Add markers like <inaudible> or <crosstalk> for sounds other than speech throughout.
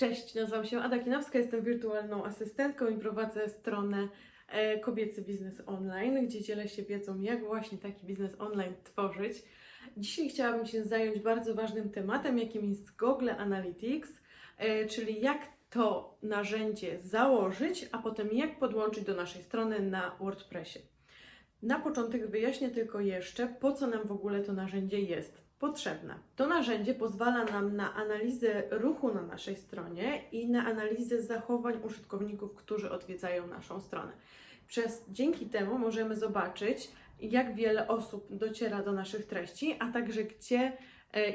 Cześć, nazywam się Ada Kinowska, jestem wirtualną asystentką i prowadzę stronę e, Kobiecy Biznes Online, gdzie dzielę się wiedzą, jak właśnie taki biznes online tworzyć. Dzisiaj chciałabym się zająć bardzo ważnym tematem, jakim jest Google Analytics, e, czyli jak to narzędzie założyć, a potem jak podłączyć do naszej strony na WordPressie. Na początek wyjaśnię tylko jeszcze, po co nam w ogóle to narzędzie jest potrzebne. To narzędzie pozwala nam na analizę ruchu na naszej stronie i na analizę zachowań użytkowników, którzy odwiedzają naszą stronę. Przez dzięki temu możemy zobaczyć, jak wiele osób dociera do naszych treści, a także gdzie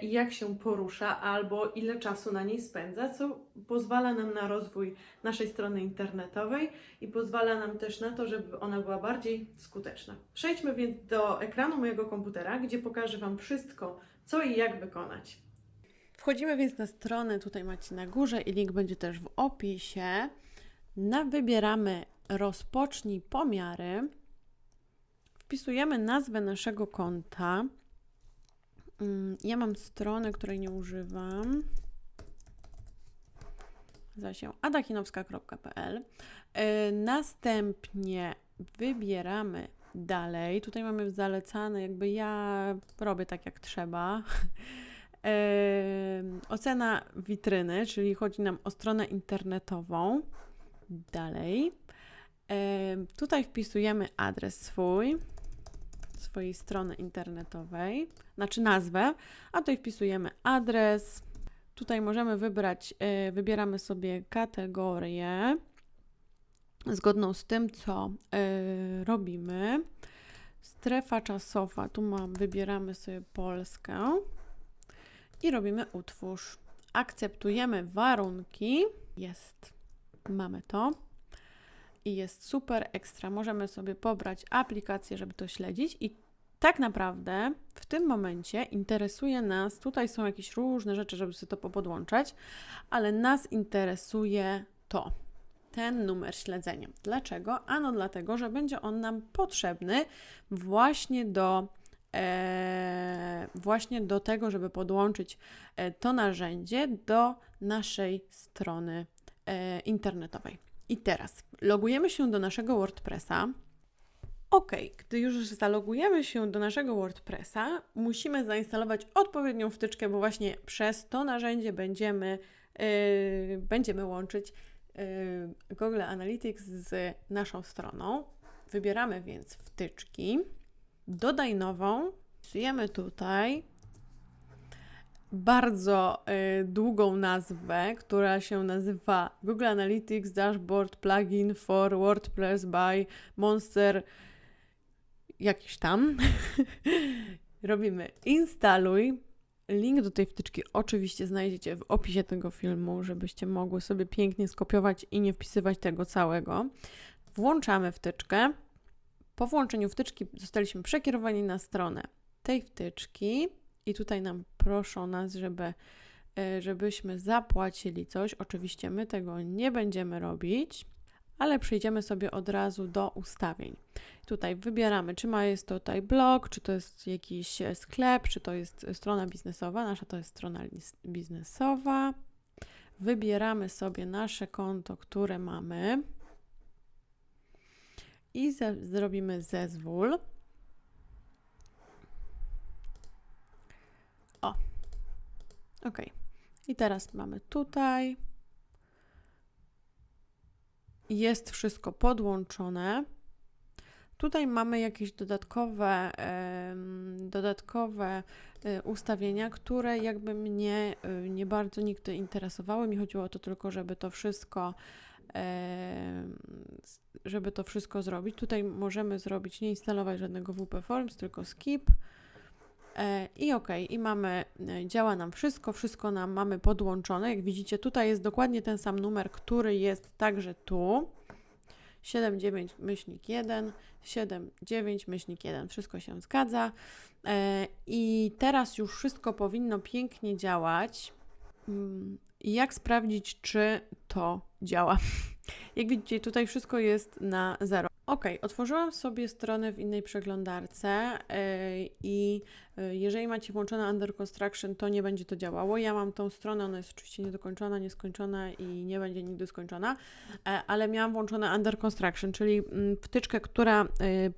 i jak się porusza, albo ile czasu na niej spędza, co pozwala nam na rozwój naszej strony internetowej i pozwala nam też na to, żeby ona była bardziej skuteczna. Przejdźmy więc do ekranu mojego komputera, gdzie pokażę Wam wszystko, co i jak wykonać. Wchodzimy więc na stronę, tutaj macie na górze i link będzie też w opisie. Na wybieramy rozpocznij pomiary. Wpisujemy nazwę naszego konta. Mm, Ja mam stronę, której nie używam. Nazywa się adakinowska.pl. Yy, Następnie wybieramy dalej. Tutaj mamy zalecane, jakby ja robię tak jak trzeba. Yy, <laughs> ocena witryny, czyli chodzi nam o stronę internetową. Dalej. Yy, tutaj wpisujemy adres swój, swojej strony internetowej, znaczy nazwę, a tutaj wpisujemy adres. Tutaj możemy wybrać, yy, wybieramy sobie kategorię zgodną z tym, co yy, robimy. Strefa czasowa, tu mam, wybieramy sobie Polskę i robimy utwórz. Akceptujemy warunki. Jest. Mamy to. I jest super ekstra. Możemy sobie pobrać aplikację, żeby to śledzić i tak naprawdę w tym momencie interesuje nas, tutaj są jakieś różne rzeczy, żeby sobie to popodłączać, ale nas interesuje to ten numer śledzenia. Dlaczego? Ano dlatego, że będzie on nam potrzebny właśnie do, e, właśnie do tego, żeby podłączyć e, to narzędzie do naszej strony e, internetowej. I teraz logujemy się do naszego WordPressa. Ok, gdy już zalogujemy się do naszego WordPressa, musimy zainstalować odpowiednią wtyczkę, bo właśnie przez to narzędzie będziemy, yy, będziemy łączyć yy, Google Analytics z naszą stroną. Wybieramy więc wtyczki, dodaj nową, wpisujemy tutaj bardzo y, długą nazwę, która się nazywa Google Analytics Dashboard Plugin for WordPress by Monster jakiś tam. <laughs> Robimy instaluj. Link do tej wtyczki oczywiście znajdziecie w opisie tego filmu, żebyście mogły sobie pięknie skopiować i nie wpisywać tego całego. Włączamy wtyczkę. Po włączeniu wtyczki zostaliśmy przekierowani na stronę tej wtyczki i tutaj nam proszą nas, żeby, e, żebyśmy zapłacili coś. Oczywiście my tego nie będziemy robić, ale przejdziemy sobie od razu do ustawień. Tutaj wybieramy, czy ma jest to tutaj blog, czy to jest jakiś e, sklep, czy to jest strona biznesowa. Nasza to jest strona biznesowa. Wybieramy sobie nasze konto, które mamy i ze- zrobimy zezwól. Ok. I teraz mamy tutaj. Jest wszystko podłączone. Tutaj mamy jakieś dodatkowe, dodatkowe y, ustawienia, które jakby mnie y, nie bardzo nigdy interesowały. Mi chodziło o to tylko, żeby to wszystko żeby to wszystko zrobić. Tutaj możemy zrobić, nie instalować żadnego WP Forms, tylko skip. E, I ok, i mamy, e, działa nam wszystko, wszystko nam mamy podłączone. Jak widzicie, tutaj jest dokładnie ten sam numer, który jest także tu. 79 myślnik 1, 79 myślnik 1, wszystko się zgadza. E, I teraz już wszystko powinno pięknie działać. Mm, jak sprawdzić, czy to działa? <laughs> Jak widzicie, tutaj wszystko jest na zero. Ok, otworzyłam sobie stronę w innej przeglądarce yy, i yy, jeżeli macie włączone Under Construction, to nie będzie to działało. Ja mam tą stronę, ona jest oczywiście niedokończona, nieskończona i nie będzie nigdy skończona, e, ale miałam włączone Under Construction, czyli mm, wtyczkę, która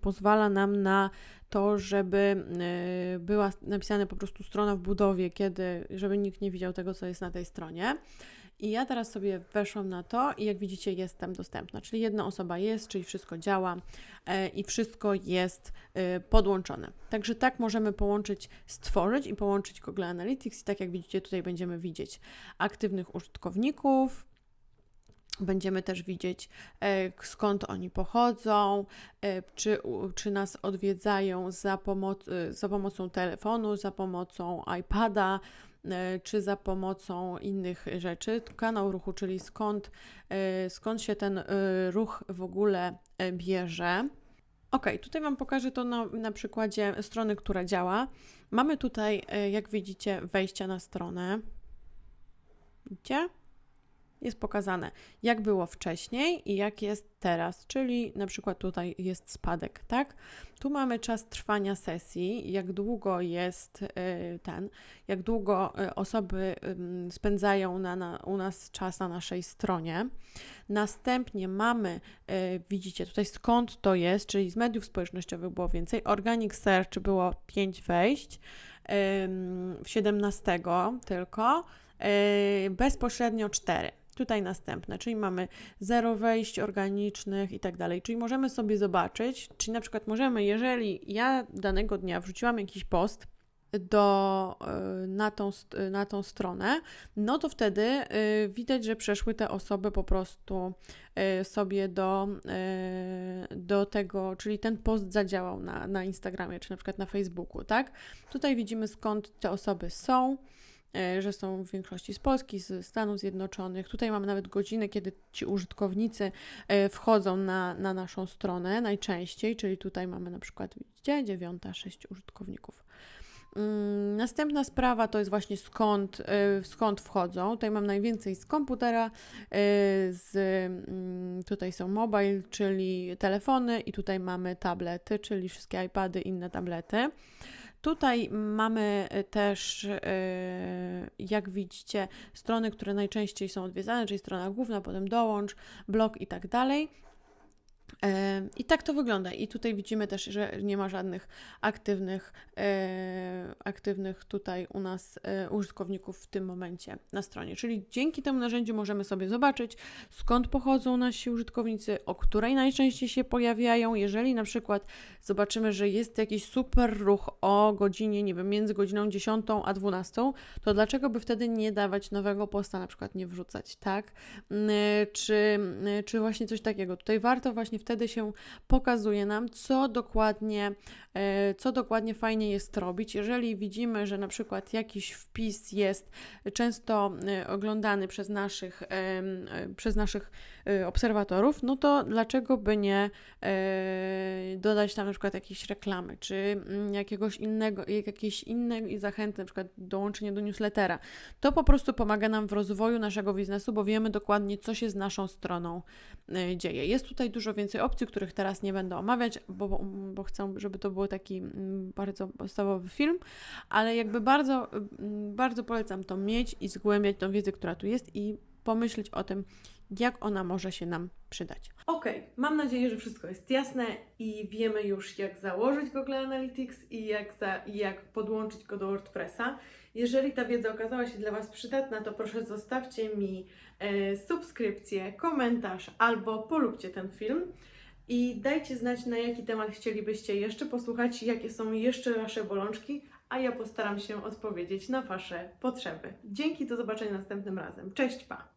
pozwala nam na to, żeby była napisana po prostu strona w budowie, kiedy, żeby nikt nie widział tego, co jest na tej stronie. I ja teraz sobie weszłam na to i jak widzicie jestem dostępna, czyli jedna osoba jest, czyli wszystko działa e, i wszystko jest e, podłączone. Także tak możemy połączyć, stworzyć i połączyć Google Analytics i tak jak widzicie tutaj będziemy widzieć aktywnych użytkowników, Będziemy też widzieć, e, skąd oni pochodzą, czy, czy nas odwiedzają za, pomoc, za pomocą telefonu, za pomocą iPada, czy za pomocą innych rzeczy. Kanał ruchu, czyli skąd, e, skąd się ten e, ruch w ogóle e, bierze. Ok, tutaj Wam pokażę to na, na przykładzie strony, która działa. Mamy tutaj, e, jak widzicie, wejście na stronę. Widzicie? Jest pokazane, jak było wcześniej i jak jest teraz, czyli na przykład tutaj jest spadek, tak? Tu mamy czas trwania sesji, jak długo jest y, ten, jak długo y, osoby spędzają na, na, u nas czas na naszej stronie. Następnie mamy, y, widzicie tutaj skąd to jest, czyli z mediów społecznościowych było więcej, Organic Search było 5 wejść, w 17 tylko, bezpośrednio 4. Tutaj następne, czyli mamy zero wejść organicznych i tak dalej. Czyli możemy sobie zobaczyć, czyli na przykład możemy, jeżeli ja danego dnia wrzuciłam jakiś post do, y, na, tą, st- na tą stronę, no to wtedy y, widać, że przeszły te osoby po prostu y, sobie do, y, do tego, czyli ten post zadziałał na, na Instagramie czy na przykład na Facebooku, tak? Tutaj widzimy skąd te osoby są że są w większości z Polski, z Stanów Zjednoczonych. Tutaj mamy nawet godziny, kiedy ci użytkownicy e, wchodzą na, na naszą stronę najczęściej, czyli tutaj mamy na przykład, widzicie, dziewiąta, sześć użytkowników. Mm, Następna sprawa to jest właśnie skąd, e, skąd wchodzą. Tutaj mam najwięcej z komputera, e, z, mm, tutaj są mobile, czyli telefony i tutaj mamy tablety, czyli wszystkie iPady, inne tablety. Tutaj mamy e, też, e, jak widzicie, strony, które najczęściej są odwiedzane, czyli strona główna, potem dołącz, blog i tak dalej. I tak to wygląda. I tutaj widzimy też, że nie ma żadnych aktywnych, e, aktywnych tutaj u nas e, użytkowników w tym momencie na stronie. Czyli dzięki temu narzędziu możemy sobie zobaczyć, skąd pochodzą nasi użytkownicy, o której najczęściej się pojawiają. Jeżeli na przykład zobaczymy, że jest jakiś super ruch o godzinie, nie wiem, między godziną 10 a 12, to dlaczego by wtedy nie dawać nowego posta, na przykład nie wrzucać, tak? Czy, czy właśnie coś takiego. Tutaj warto właśnie wtedy się pokazuje nam, co dokładnie, e, co dokładnie fajnie jest robić. Jeżeli widzimy, że na przykład jakiś wpis jest często e, oglądany przez naszych, e, przez naszych obserwatorów, no to dlaczego by nie dodać tam na przykład jakiejś reklamy, czy mm, jakiegoś innego, jakiejś innej zachęty, na przykład dołączenie do newslettera. To po prostu pomaga nam w rozwoju naszego biznesu, bo wiemy dokładnie, co się z naszą stroną dzieje. Jest tutaj dużo więcej opcji, których teraz nie będę omawiać, bo, bo, chcę, żeby to był taki mm, bardzo podstawowy film, ale jakby bardzo, mm, bardzo polecam to mieć i zgłębiać tą wiedzę, która tu jest i pomyśleć o tym, jak ona może się nam przydać. Ok, mam nadzieję, że wszystko jest jasne i wiemy już, jak założyć Google Analytics i jak, za, jak podłączyć go do WordPressa. Jeżeli ta wiedza okazała się dla Was przydatna, to proszę zostawcie mi e, subskrypcję, komentarz albo polubcie ten film. I dajcie znać, na jaki temat chcielibyście jeszcze posłuchać, jakie są jeszcze Wasze bolączki, a ja postaram się odpowiedzieć na Wasze potrzeby. Dzięki, do zobaczenia następnym razem. Cześć, pa!